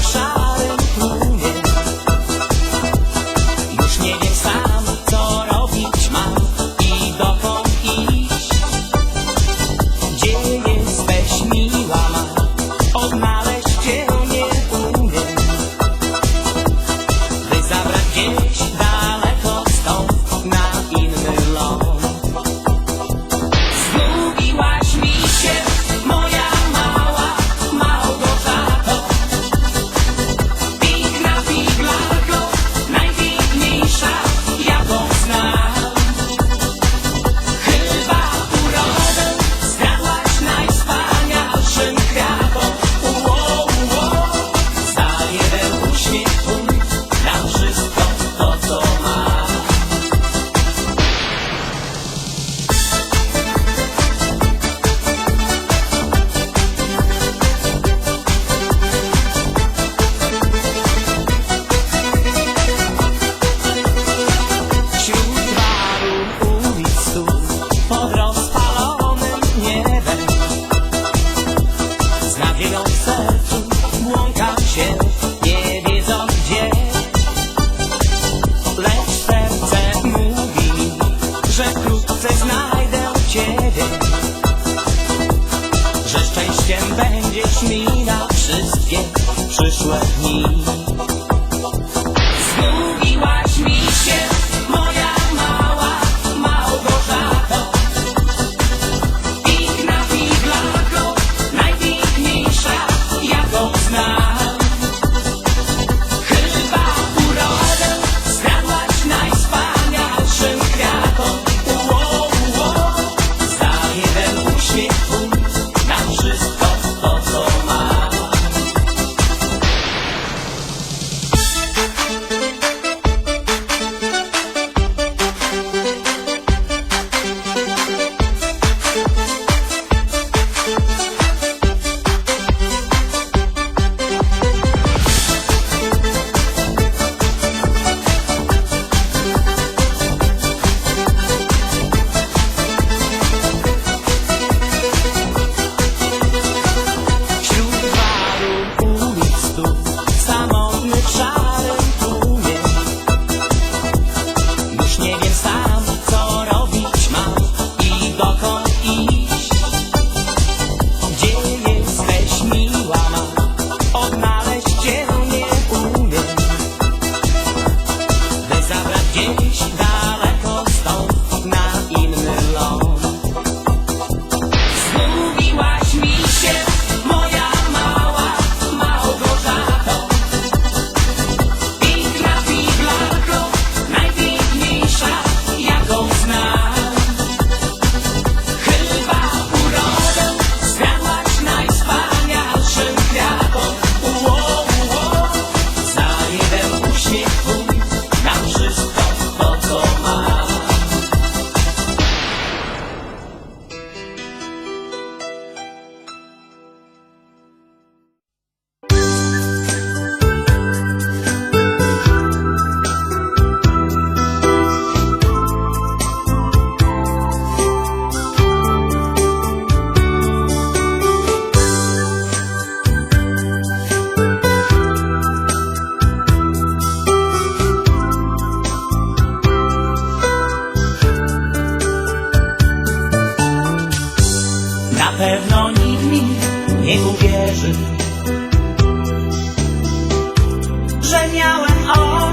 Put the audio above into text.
shout. Dzieją sercu, błąkam się, nie wiedzą gdzie. Lecz serce mówi, że wkrótce znajdę Ciebie. Że szczęściem będziesz mi na wszystkie przyszłe dni. pewno nikt mi nie uwierzy.